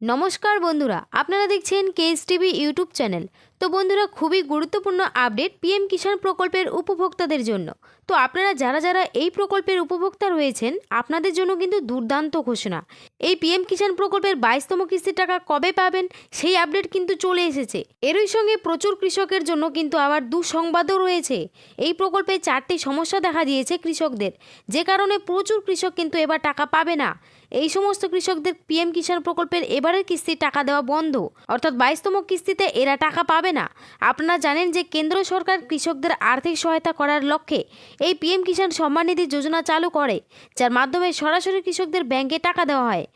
নমস্কার বন্ধুরা, আপনারা দেখছেন কেএস টিভি ইউটিউব চ্যানেল। তো বন্ধুরা, খুবই গুরুত্বপূর্ণ আপডেট পিএম কিষাণ প্রকল্পের উপভোক্তাদের জন্য। তো আপনারা যারা যারা এই প্রকল্পের উপভোক্তা রয়েছেন, আপনাদের জন্য কিন্তু দুর্দান্ত ঘোষণা। এই পিএম কিষাণ প্রকল্পের বাইশতম কিস্তির টাকা কবে পাবেন, সেই আপডেট কিন্তু চলে এসেছে। এরই সঙ্গে প্রচুর কৃষকের জন্য কিন্তু আবার দুঃসংবাদও রয়েছে। এই প্রকল্পে চারটি সমস্যা দেখা দিয়েছে কৃষকদের। যে কারণে প্রচুর কৃষক কিন্তু এবার টাকা পাবে না। এই সমস্ত কৃষকদের পিএম কিষাণ প্রকল্পের এবারের কিস্তির টাকা দেওয়া বন্ধ। অর্থাৎ বাইশতম কিস্তিতে এরা টাকা পাবে না। আপনারা জানেন যে কেন্দ্র সরকার কৃষকদের আর্থিক সহায়তা করার লক্ষ্যে এই পিএম কিষাণ সম্মান নিধি যোজনা চালু করে, যার মাধ্যমে সরাসরি কৃষকদের ব্যাংকে টাকা দেওয়া হয়।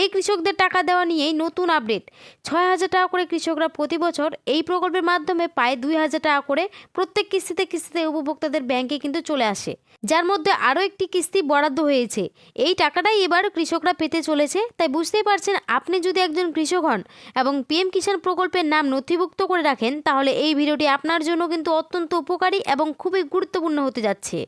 এই কৃষকদের টাকা দেওয়া নিয়েই নতুন আপডেট। ছয় হাজার টাকা করে কৃষকরা প্রতি বছর এই প্রকল্পের মাধ্যমে পায় দুই হাজার টাকা করে প্রত্যেক কিস্তিতে কিস্তিতে উপভোক্তাদের ব্যাংকে কিন্তু চলে আসে। যার মধ্যে আরও একটি কিস্তি বরাদ্দ হয়েছে। এই টাকাটাই এবার কৃষকরা পেতে চলেছে, তাই বুঝতেই পারছেন আপনি যদি একজন কৃষক হন এবং পিএম কিষাণ প্রকল্পের নাম নথিভুক্ত করে রাখেন, তাহলে এই ভিডিওটি আপনার জন্য কিন্তু অত্যন্ত উপকারী এবং খুবই গুরুত্বপূর্ণ হতে যাচ্ছে।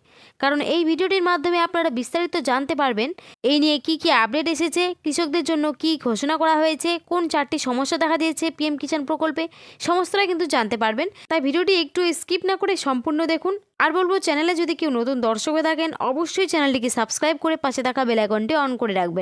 কারণ এই ভিডিওটির মাধ্যমে আপনারা বিস্তারিত জানতে পারবেন এই নিয়ে কি কি আপডেট এসেছে, কৃষকদের জন্য কি ঘোষণা করা হয়েছে, কোন চারটি সমস্যা দেখা দিয়েছে পিএম কিষাণ প্রকল্পে, সমস্তটাই কিন্তু জানতে পারবেন। তাই ভিডিওটি একটু স্কিপ না করে সম্পূর্ণ দেখুন। আর বলব, চ্যানেলে যদি কেউ নতুন দর্শক হয়ে থাকেন, অবশ্যই চ্যানেলটিকে সাবস্ক্রাইব করে পাশে থাকা বেল আইকনটি অন করে রাখবেন।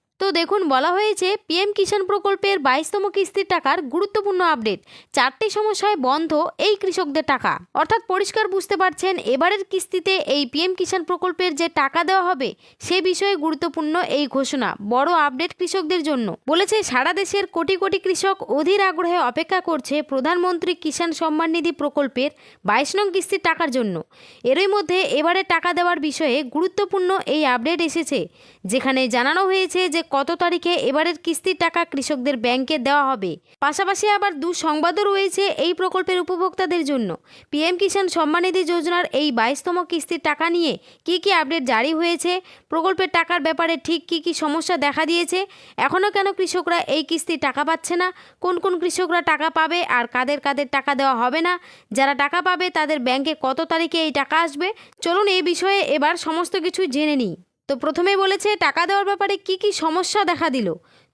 তো দেখুন, বলা হয়েছে পিএম কিষাণ প্রকল্পের বাইশতম কিস্তির টাকার গুরুত্বপূর্ণ আপডেট। চারটি সমস্যায় বন্ধ এই কৃষকদের টাকা। অর্থাৎ পরিষ্কার বুঝতে পারছেন, এবারের কিস্তিতে এই পিএম কিষাণ প্রকল্পের যে টাকা দেওয়া হবে, সে বিষয়ে গুরুত্বপূর্ণ এই ঘোষণা, বড় আপডেট কৃষকদের জন্য। বলেছে, সারা দেশের কোটি কোটি কৃষক অধীর আগ্রহে অপেক্ষা করছে প্রধানমন্ত্রী কিষাণ সম্মান নিধি প্রকল্পের বাইশ নং কিস্তির টাকার জন্য। এরই মধ্যে এবারে টাকা দেওয়ার বিষয়ে গুরুত্বপূর্ণ এই আপডেট এসেছে, যেখানে জানানো হয়েছে যে কত তারিখে এবারের কিস্তির টাকা কৃষকদের ব্যাংকে দেওয়া হবে? পাশাপাশি আবার দুঃসংবাদও রয়েছে এই প্রকল্পের উপভোক্তাদের জন্য। পিএম কিষাণ সম্মানিধি যোজনার এই বাইশতম কিস্তির টাকা নিয়ে কি কি আপডেট জারি হয়েছে? প্রকল্পের টাকার ব্যাপারে ঠিক কি কি সমস্যা দেখা দিয়েছে? এখনও কেন কৃষকরা এই কিস্তির টাকা পাচ্ছে না? কোন কোন কৃষকরা টাকা পাবে আর কাদের কাদের টাকা দেওয়া হবে না? যারা টাকা পাবে তাদের ব্যাংকে কত তারিখে এই টাকা আসবে? চলুন এই বিষয়ে এবার সমস্ত কিছু জেনে নিই। তো প্রথমেই বলেছে, টাকা দেওয়ার ব্যাপারে কি কি সমস্যা দেখা দিল?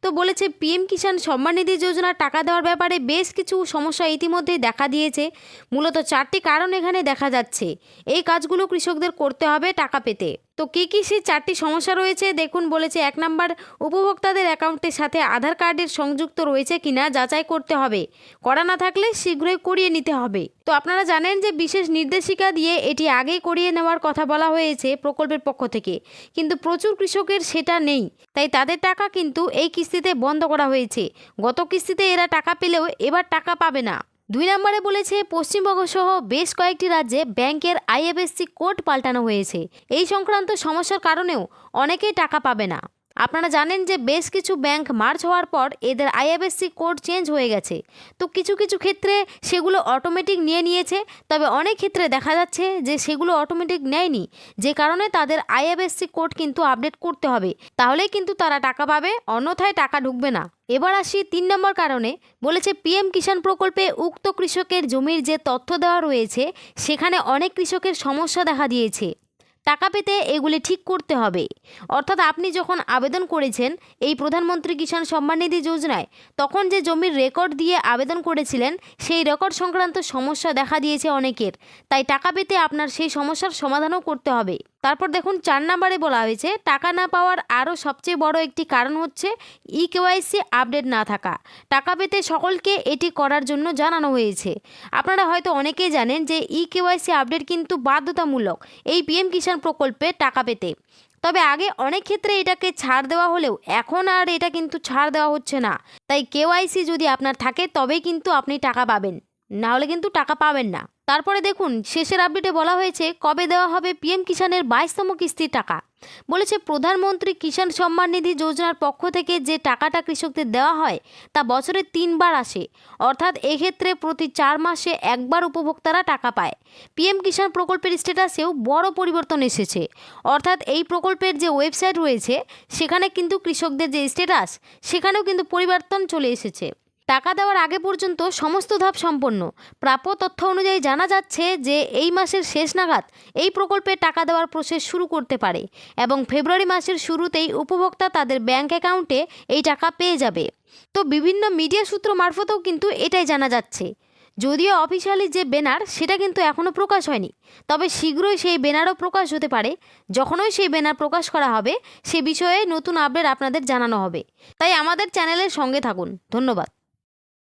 তো বলেছে, পিএম কিষাণ সম্মান নিধি যোজনার টাকা দেওয়ার ব্যাপারে বেশ কিছু সমস্যা ইতিমধ্যেই দেখা দিয়েছে। মূলত চারটি কারণ এখানে দেখা যাচ্ছে। এই কাজগুলো কৃষকদের করতে হবে টাকা পেতে। তো কী কী সেই চারটি সমস্যা রয়েছে? দেখুন, বলেছে এক নাম্বার, উপভোক্তাদের অ্যাকাউন্টের সাথে আধার কার্ডের সংযুক্ত রয়েছে কিনা যাচাই করতে হবে। করা না থাকলে শীঘ্রই করিয়ে নিতে হবে। তো আপনারা জানেন যে বিশেষ নির্দেশিকা দিয়ে এটি আগেই করিয়ে নেওয়ার কথা বলা হয়েছে প্রকল্পের পক্ষ থেকে। কিন্তু প্রচুর কৃষকের সেটা নেই। তাই তাদের টাকা কিন্তু এই কিস্তিতে বন্ধ করা হয়েছে। গত কিস্তিতে এরা টাকা পেলেও এবার টাকা পাবে না। দুই নম্বরে বলেছে, পশ্চিমবঙ্গ সহ বেশ কয়েকটি রাজ্যে ব্যাংকের আইএফএসসি কোড পাল্টানো হয়েছে। এই সংক্রান্ত সমস্যার কারণেও অনেকেই টাকা পাবে না। আপনারা জানেন যে বেশ কিছু ব্যাংক মার্চ হওয়ার পর এদের আইএফএসসি কোড চেঞ্জ হয়ে গেছে। তো কিছু কিছু ক্ষেত্রে সেগুলো অটোমেটিক নিয়ে নিয়েছে, তবে অনেক ক্ষেত্রে দেখা যাচ্ছে যে সেগুলো অটোমেটিক নেয়নি, যে কারণে তাদের আইএফএসসি কোড কিন্তু আপডেট করতে হবে। তাহলেই কিন্তু তারা টাকা পাবে, অন্যথায় টাকা ঢুকবে না। এবার আসি তিন নম্বর কারণে, বলেছে পিএম কিষাণ প্রকল্পে উক্ত কৃষকের জমির যে তথ্য দেওয়া রয়েছে, সেখানে অনেক কৃষকের সমস্যা দেখা দিয়েছে। টাকা পেতে এগুলি ঠিক করতে হবে। অর্থাৎ আপনি যখন আবেদন করেছেন এই প্রধানমন্ত্রী কিষাণ সম্মান নিধি যোজনায়, তখন যে জমির রেকর্ড দিয়ে আবেদন করেছিলেন, সেই রেকর্ড সংক্রান্ত সমস্যা দেখা দিয়েছে অনেকের। তাই টাকা পেতে আপনার সেই সমস্যার সমাধানও করতে হবে। তারপর দেখুন চার নাম্বারে বলা হয়েছে, টাকা না পাওয়ার আরও সবচেয়ে বড় একটি কারণ হচ্ছে ই কেওয়াইসি আপডেট না থাকা। টাকা পেতে সকলকে এটি করার জন্য জানানো হয়েছে। আপনারা হয়তো অনেকেই জানেন যে ই কেওয়াইসি আপডেট কিন্তু বাধ্যতামূলক এই পিএম কিষাণ প্রকল্পে টাকা পেতে। তবে আগে অনেক ক্ষেত্রে এটাকে ছাড় দেওয়া হলেও এখন আর এটা কিন্তু ছাড় দেওয়া হচ্ছে না। তাই কেওয়াইসি যদি আপনার থাকে তবেই কিন্তু আপনি টাকা পাবেন। না হলে কিন্তু টাকা পাবেন না। তারপরে দেখুন, শেষের আপডেটে বলা হয়েছে, কবে দেওয়া হবে পিএম কিষাণের বাইশতম কিস্তির টাকা? বলেছে, প্রধানমন্ত্রী কিষাণ সম্মান নিধি যোজনার পক্ষ থেকে যে টাকাটা কৃষকদের দেওয়া হয়, তা বছরে তিনবার আসে। অর্থাৎ এক্ষেত্রে প্রতি চার মাসে একবার উপভোক্তারা টাকা পায়। পিএম কিষাণ প্রকল্পের স্ট্যাটাসেও বড় পরিবর্তন এসেছে। অর্থাৎ এই প্রকল্পের যে ওয়েবসাইট রয়েছে, সেখানে কিন্তু কৃষকদের যে স্ট্যাটাস, সেখানেও কিন্তু পরিবর্তন চলে এসেছে। টাকা দেওয়ার আগে পর্যন্ত সমস্ত ধাপ সম্পন্ন। প্রাপ্য তথ্য অনুযায়ী জানা যাচ্ছে যে, এই মাসের শেষ নাগাদ এই প্রকল্পে টাকা দেওয়ার প্রসেস শুরু করতে পারে এবং ফেব্রুয়ারি মাসের শুরুতেই উপভোক্তা তাদের ব্যাংক অ্যাকাউন্টে এই টাকা পেয়ে যাবে। তো বিভিন্ন মিডিয়া সূত্র মারফতেও কিন্তু এটাই জানা যাচ্ছে। যদিও অফিসিয়ালি যে ব্যানার সেটা কিন্তু এখনও প্রকাশ হয়নি। তবে শীঘ্রই সেই ব্যানারও প্রকাশ হতে পারে। যখনই সেই ব্যানার প্রকাশ করা হবে, সে বিষয়ে নতুন আপডেট আপনাদের জানানো হবে। তাই আমাদের চ্যানেলের সঙ্গে থাকুন। ধন্যবাদ।